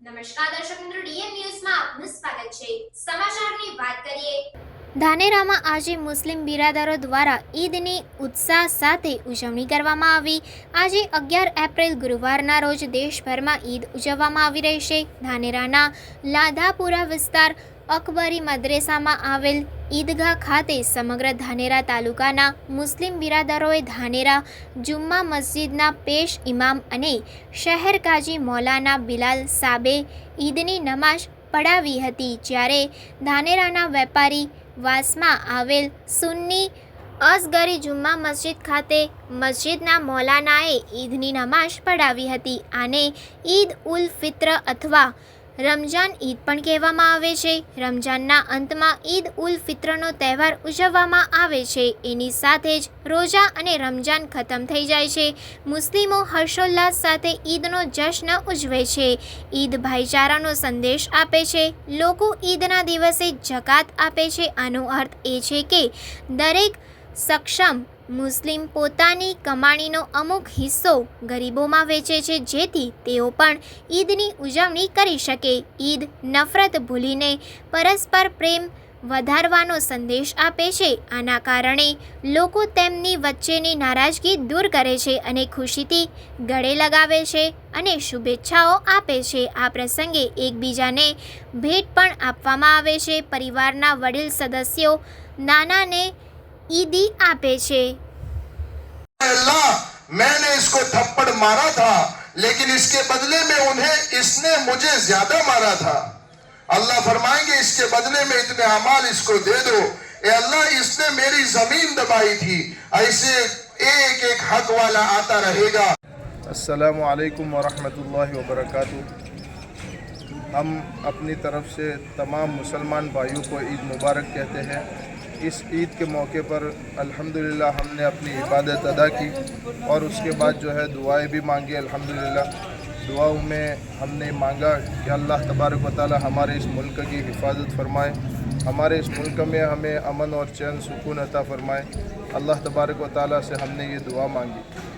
નમસ્કાર દર્શક મિત્રો ડીએમ ન્યૂઝમાં આપનું સ્વાગત છે. સમાચારની વાત કરીએ ધાનેરામાં આજે મુસ્લિમ બિરાદરો દ્વારા ઈદની ઉત્સાહ સાથે ઉજવણી કરવામાં આવી. આજે અગિયાર એપ્રિલ ગુરુવારના રોજ દેશભરમાં ઈદ ઉજવવામાં આવી રહી છે. ધાનેરાના લાધાપુરા વિસ્તાર અકબરી મદ્રેસામાં આવેલ ઈદગાહ ખાતે સમગ્ર ધાનેરા તાલુકાના મુસ્લિમ બિરાદરોએ ધાનેરા જુમ્મા મસ્જિદના પેશ ઇમામ અને શહેર કાજી મૌલાના બિલાલ સાબે ઈદની નમાઝ પડાવી હતી. જ્યારે ધાનેરાના વેપારી વાસમાં આવેલ સુન્ની અસગરી જુમ્મા મસ્જિદ ખાતે મસ્જિદના મૌલાનાએ ઈદની નમાઝ પઢાવી હતી. આને ઈદ ઉલ ફિત્ર અથવા રમજાન ઈદ પણ કહેવામાં આવે છે. રમજાનના અંતમાં ઈદ ઉલ ફિત્રનો તહેવાર ઉજવવામાં આવે છે. એની સાથે જ રોજા અને રમજાન ખતમ થઈ જાય છે. મુસ્લિમો હર્ષોલ્લાસ સાથે ઈદનો જશ્ન ઉજવે છે. ઈદ ભાઈચારાનો સંદેશ આપે છે. લોકો ઈદના દિવસે જકાત આપે છે. આનો અર્થ એ છે કે દરેક સક્ષમ મુસ્લિમ પોતાની કમાણીનો અમુક હિસ્સો ગરીબોમાં વેચે છે, જેથી તેઓ પણ ઈદની ઉજવણી કરી શકે. ઈદ નફરત ભૂલીને પરસ્પર પ્રેમ વધારવાનો સંદેશ આપે છે. આના કારણે લોકો તેમની વચ્ચેની નારાજગી દૂર કરે છે અને ખુશીથી ગળે લગાવે છે અને શુભેચ્છાઓ આપે છે. આ પ્રસંગે એકબીજાને ભેટ પણ આપવામાં આવે છે. પરિવારના વડીલ સદસ્યો નાનાને ઈદી આપે છે अल्लाह मैंने इसको थप्पड़ मारा था लेकिन इसके बदले में उन्हें इसने मुझे ज्यादा मारा था अल्लाह फरमाएंगे इसके बदले में इतने अमाल इसको दे दो ए अल्लाह इसने मेरी जमीन दबाई थी ऐसे एक एक हक वाला आता रहेगा असलकम वरहमतुल्लाहि वबरकातुहू हम अपनी तरफ से तमाम मुसलमान भाइयों को ईद मुबारक कहते हैं اس عید کے موقع پر الحمدللہ ہم نے اپنی عبادت ادا کی اور اس کے بعد جو ہے دعائیں بھی مانگی، الحمدللہ۔ دعاؤں میں ہم نے مانگا کہ اللہ تبارک و تعالی ہمارے اس ملک کی حفاظت فرمائے۔ ہمارے اس ملک میں ہمیں امن اور چین سکون عطا فرمائے۔ اللہ تبارک و تعالی سے ہم نے یہ دعا مانگی۔